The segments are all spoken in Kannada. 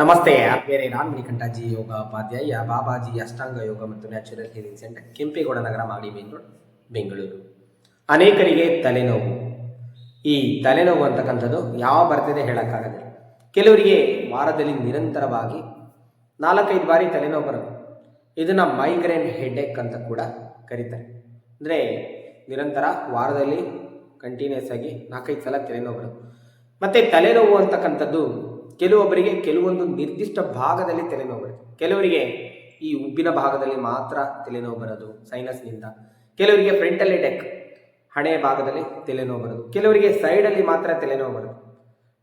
ನಮಸ್ತೆ ಬೇರೆ ನಾನು ಮಣಿಕಂಠಾಜಿ ಯೋಗ ಉಪಾಧ್ಯಾಯ ಬಾಬಾಜಿ ಅಷ್ಟಾಂಗ ಯೋಗ ಮತ್ತು natural healing centre, Kempegowda Nagar, Magadi main road Bengaluru. ಅನೇಕರಿಗೆ ತಲೆನೋವು. ಈ ತಲೆನೋವು ಅಂತಕ್ಕಂಥದ್ದು ಯಾವ ಬರ್ತಿದೆ ಹೇಳೋಕ್ಕಾಗದೆ ಕೆಲವರಿಗೆ ವಾರದಲ್ಲಿ ನಿರಂತರವಾಗಿ ನಾಲ್ಕೈದು ಬಾರಿ ತಲೆನೋವು ಬರೋದು ಇದನ್ನು ಮೈಗ್ರೇನ್ ಹೆಡ್ಏಕ್ ಅಂತ ಕೂಡ ಕರೀತಾರೆ. ಅಂದರೆ ನಿರಂತರ ವಾರದಲ್ಲಿ ಕಂಟಿನ್ಯೂಸ್ ಆಗಿ ನಾಲ್ಕೈದು ಸಲ ತಲೆನೋವು ಬರೋದು ಮತ್ತು ತಲೆನೋವು ಅಂತಕ್ಕಂಥದ್ದು ಕೆಲವೊಬ್ಬರಿಗೆ ಕೆಲವೊಂದು ನಿರ್ದಿಷ್ಟ ಭಾಗದಲ್ಲಿ ತಲೆನೋವು ಬರುತ್ತೆ. ಕೆಲವರಿಗೆ ಈ ಉಬ್ಬಿನ ಭಾಗದಲ್ಲಿ ಮಾತ್ರ ತಲೆನೋವು ಬರೋದು ಸೈನಸ್ನಿಂದ ಕೆಲವರಿಗೆ ಫ್ರಂಟಲ್ ಡೆಕ್ ಹಣೆಯ ಭಾಗದಲ್ಲಿ ತಲೆನೋವು ಬರೋದು. ಕೆಲವರಿಗೆ ಸೈಡಲ್ಲಿ ಮಾತ್ರ ತಲೆನೋವು ಬರೋದು.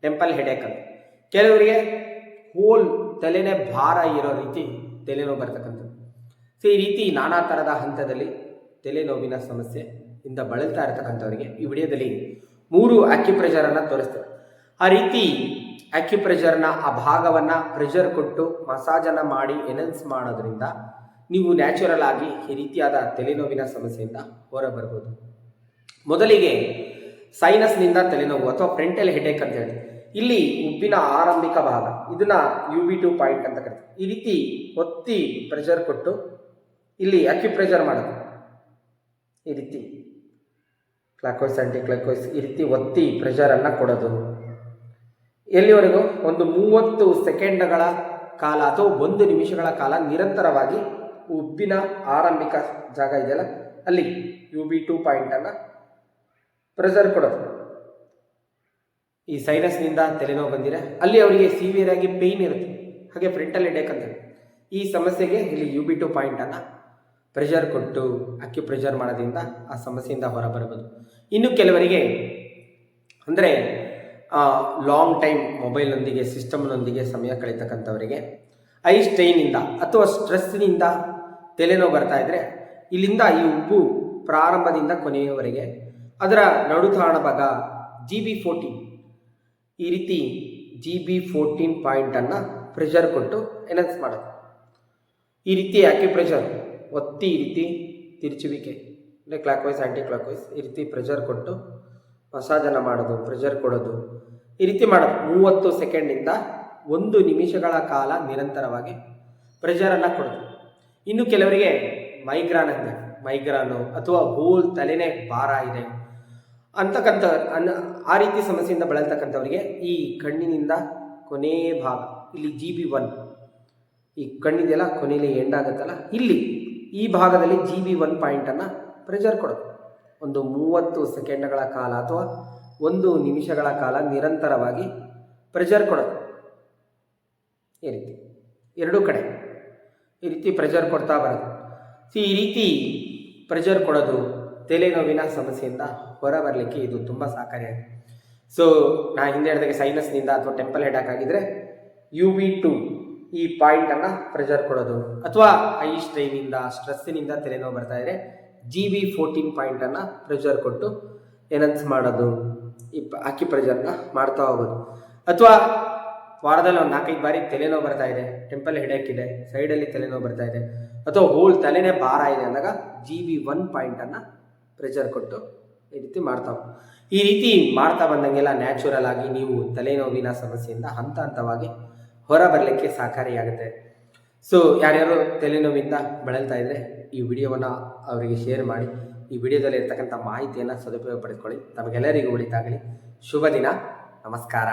ಟೆಂಪಲ್ ಹೆಡೆಕ್ ಅಂತ ಕೆಲವರಿಗೆ ಹೋಲ್ ತಲೆನೇ ಭಾರ ಇರೋ ರೀತಿ ತಲೆನೋವು ಬರ್ತಕ್ಕಂಥದ್ದು. ಸೊ ಈ ರೀತಿ ನಾನಾ ಥರದ ಹಂತದಲ್ಲಿ ತಲೆನೋವಿನ ಸಮಸ್ಯೆ ಇಂದ ಬಳಲ್ತಾ ಇರತಕ್ಕಂಥವರಿಗೆ ಈ ವಿಡಿಯೋದಲ್ಲಿ ಮೂರು ಆಕ್ಯುಪ್ರೆಷರನ್ನು ತೋರಿಸ್ತೇವೆ ಆ ರೀತಿ ಅಕ್ಯುಪ್ರೆಷರ್ನ ಆ ಭಾಗವನ್ನು ಪ್ರೆಷರ್ ಕೊಟ್ಟು ಮಸಾಜನ್ನು ಮಾಡಿ ಎನನ್ಸ್ ಮಾಡೋದ್ರಿಂದ ನೀವು ನ್ಯಾಚುರಲ್ ಆಗಿ ಈ ರೀತಿಯಾದ ತಲೆನೋವಿನ ಸಮಸ್ಯೆಯಿಂದ ಹೊರ ಬರ್ಬೋದು ಮೊದಲಿಗೆ ಸೈನಸ್ನಿಂದ ತಲೆನೋವು ಅಥವಾ ಫ್ರಂಟಲ್ ಹೆಡೇಕ್ ಅಂತ ಹೇಳಿ. ಇಲ್ಲಿ ಉಬ್ಬಿನ ಆರಂಭಿಕ ಭಾಗ, ಇದನ್ನ ಯು ಬಿ ಟು ಪಾಯಿಂಟ್ ಅಂತ ಕರಿತೀವಿ ಈ ರೀತಿ ಒತ್ತಿ ಪ್ರೆಷರ್ ಕೊಟ್ಟು ಇಲ್ಲಿ ಅಕ್ಯುಪ್ರೆಷರ್ ಮಾಡೋದು. ಈ ರೀತಿ ಕ್ಲಾಕ್ವೈಸ್ ಆ್ಯಂಟಿ ಕ್ಲಾಕ್ವೈಸ್ ಈ ರೀತಿ ಒತ್ತಿ ಪ್ರೆಷರನ್ನು ಕೊಡೋದು. ಎಲ್ಲಿವರೆಗೂ? ಒಂದು ಮೂವತ್ತು ಸೆಕೆಂಡ್ಗಳ ಕಾಲ ಅಥವಾ ಒಂದು ನಿಮಿಷಗಳ ಕಾಲ ನಿರಂತರವಾಗಿ ಉಬ್ಬಿನ ಆರಂಭಿಕ ಜಾಗ ಇದೆಯಲ್ಲ? ಅಲ್ಲಿ ಯು ಬಿ ಟು ಪಾಯಿಂಟನ್ನು ಪ್ರೆಸರ್ ಕೊಡೋದು. ಈ ಸೈನಸ್ನಿಂದ ತಲೆನೋವು ಬಂದಿದೆ. ಅಲ್ಲಿ ಅವರಿಗೆ ಸಿವಿಯರ್ ಆಗಿ ಪೇಯ್ನ್ ಇರುತ್ತೆ. ಹಾಗೆ ಫ್ರಂಟಲ್ ಹೆಡೇಕ್. ಈ ಸಮಸ್ಯೆಗೆ ಇಲ್ಲಿ ಯು ಬಿ ಟು ಪಾಯಿಂಟನ್ನು ಪ್ರೆಷರ್ ಕೊಟ್ಟು ಅಕ್ಕಿ ಪ್ರೆಷರ್ ಮಾಡೋದ್ರಿಂದ ಆ ಸಮಸ್ಯೆಯಿಂದ ಹೊರಬರಬಹುದು. ಇನ್ನು ಕೆಲವರಿಗೆ, ಅಂದರೆ ಲಾಂಗ್ ಟೈಮ್ ಮೊಬೈಲ್ನೊಂದಿಗೆ ಸಿಸ್ಟಮ್ನೊಂದಿಗೆ ಸಮಯ ಕಳೀತಕ್ಕಂಥವರಿಗೆ ಐ ಸ್ಟ್ರೈನಿಂದ ಅಥವಾ ಸ್ಟ್ರೆಸ್ನಿಂದ ತಲೆನೋವು ಬರ್ತಾ ಇದ್ದರೆ ಇಲ್ಲಿಂದ ಈ ಉಬ್ಬು ಪ್ರಾರಂಭದಿಂದ ಕೊನೆಯವರೆಗೆ ಅದರ ನಡುತಾಣ ಭಾಗ ಜಿ ಬಿ ಫೋರ್ಟೀನ್ ಈ ರೀತಿ ಜಿ ಬಿ ಫೋರ್ಟೀನ್ ಪಾಯಿಂಟನ್ನು ಪ್ರೆಷರ್ ಕೊಟ್ಟು ಎನನ್ಸ್ ಮಾಡೋದು ಈ ರೀತಿ ಪ್ರೆಷರ್ ಒತ್ತಿ ಈ ರೀತಿ ತಿರುಚುವಿಕೆ, ಅಂದರೆ ಕ್ಲಾಕ್ ವೈಸ್ ಆ್ಯಂಟಿ ಕ್ಲಾಕ್ ಈ ರೀತಿ ಪ್ರೆಷರ್ ಕೊಟ್ಟು ಮಸಾಜನ್ನು ಮಾಡೋದು ಪ್ರೆಷರ್ ಕೊಡೋದು, ಈ ರೀತಿ ಮಾಡೋದು. ಮೂವತ್ತು ಸೆಕೆಂಡಿಂದ ಒಂದು ನಿಮಿಷಗಳ ಕಾಲ ನಿರಂತರವಾಗಿ ಪ್ರೆಷರನ್ನು ಕೊಡೋದು. ಇನ್ನು ಕೆಲವರಿಗೆ ಮೈಗ್ರಾನ್ ಅಂದರೆ ಮೈಗ್ರಾನು ಅಥವಾ ಹೂಲ್ ತಲೆನೇ ಭಾರ ಇದೆ ಅಂತಕ್ಕಂಥ, ಅನ್ನ, ಆ ರೀತಿ ಸಮಸ್ಯೆಯಿಂದ ಬಳಲ್ತಕ್ಕಂಥವರಿಗೆ ಈ ಕಣ್ಣಿನಿಂದ ಕೊನೆ ಭಾಗ, ಇಲ್ಲಿ ಜಿ ಬಿ ಒನ್ ಈ ಕಣ್ಣಿದೆಯಲ್ಲ ಕೊನೆಯಲ್ಲಿ ಎಂಡ್ ಆಗುತ್ತಲ್ಲ, ಇಲ್ಲಿ ಈ ಭಾಗದಲ್ಲಿ ಜಿ ಬಿ ಒನ್ ಪಾಯಿಂಟನ್ನು ಪ್ರೆಷರ್ ಕೊಡೋದು. ಒಂದು ಮೂವತ್ತು ಸೆಕೆಂಡ್ಗಳ ಕಾಲ ಅಥವಾ ಒಂದು ನಿಮಿಷಗಳ ಕಾಲ ನಿರಂತರವಾಗಿ ಪ್ರೆಷರ್ ಕೊಡುತ್ತೆ. ಈ ರೀತಿ. ಎರಡೂ ಕಡೆ ಈ ರೀತಿ ಪ್ರೆಷರ್ ಕೊಡ್ತಾ ಬರೋದು ಸೊ ಈ ರೀತಿ ಪ್ರೆಷರ್ ಕೊಡೋದು ತಲೆನೋವಿನ ಸಮಸ್ಯೆಯಿಂದ ಹೊರ ಬರಲಿಕ್ಕೆ ಇದು ತುಂಬ ಸಹಕಾರಿಯಾಗಿದೆ. ಸೊ ನಾ ಹಿಂದೆ ಹೇಳಿದಾಗೆ ಸೈನಸ್ನಿಂದ ಅಥವಾ ಟೆಂಪಲ್ ಹೆಡಾಕ್ ಆಗಿದ್ರೆ ಯು ವಿ ಟು ಈ ಪಾಯಿಂಟನ್ನು ಪ್ರೆಷರ್ ಕೊಡೋದು. ಅಥವಾ ಐ ಸ್ಟ್ರೈನಿಂದ ಸ್ಟ್ರೆಸ್ಸಿನಿಂದ ತಲೆನೋವು ಬರ್ತಾ ಇದ್ರೆ ಜಿ ವಿ ಫೋರ್ಟೀನ್ ಪಾಯಿಂಟನ್ನು ಪ್ರೆಷರ್ ಕೊಟ್ಟು ಎನನ್ಸ್ ಮಾಡೋದು? ಈ ಅಕ್ಕಿ ಪ್ರೆಷರ್ನ ಮಾಡ್ತಾ ಹೋಗೋದು. ಅಥವಾ ವಾರದಲ್ಲಿ ಒಂದು ನಾಲ್ಕೈದು ಬಾರಿ ತಲೆನೋವು ಬರ್ತಾ ಇದೆ ಟೆಂಪಲ್ ಹೆಡೇಕ್ ಇದೆ ಸೈಡಲ್ಲಿ ತಲೆನೋವು ಬರ್ತಾ ಇದೆ, ಅಥವಾ ಹೋಲ್ ತಲೆನೇ ಭಾರ ಇದೆ ಅಂದಾಗ ಜಿ ಬಿ ಒನ್ ಪಾಯಿಂಟನ್ನು ಪ್ರೆಷರ್ ಕೊಟ್ಟು ಈ ರೀತಿ ಮಾಡ್ತಾ ಈ ರೀತಿ ಮಾಡ್ತಾ ಬಂದಂಗೆಲ್ಲ ನ್ಯಾಚುರಲ್ ಆಗಿ ನೀವು ತಲೆನೋವಿನ ಸಮಸ್ಯೆಯಿಂದ ಹಂತ ಹಂತವಾಗಿ ಹೊರ ಬರಲಿಕ್ಕೆ ಸಹಕಾರಿಯಾಗುತ್ತೆ. ಸೊ ಯಾರ್ಯಾರು ತಲೆನೋವಿಂದ ಬಳಲ್ತಾ ಇದ್ದರೆ ಈ ವಿಡಿಯೋವನ್ನು ಅವರಿಗೆ ಶೇರ್ ಮಾಡಿ, ಈ ವಿಡಿಯೋದಲ್ಲಿ ಇರ್ತಕ್ಕಂಥ ಮಾಹಿತಿಯನ್ನು ಸದುಪಯೋಗ ಪಡೆದುಕೊಳ್ಳಿ ತಮಗೆಲ್ಲರಿಗೂ ಒಳಿತಾಗಲಿ. ಶುಭ ದಿನ. ನಮಸ್ಕಾರ.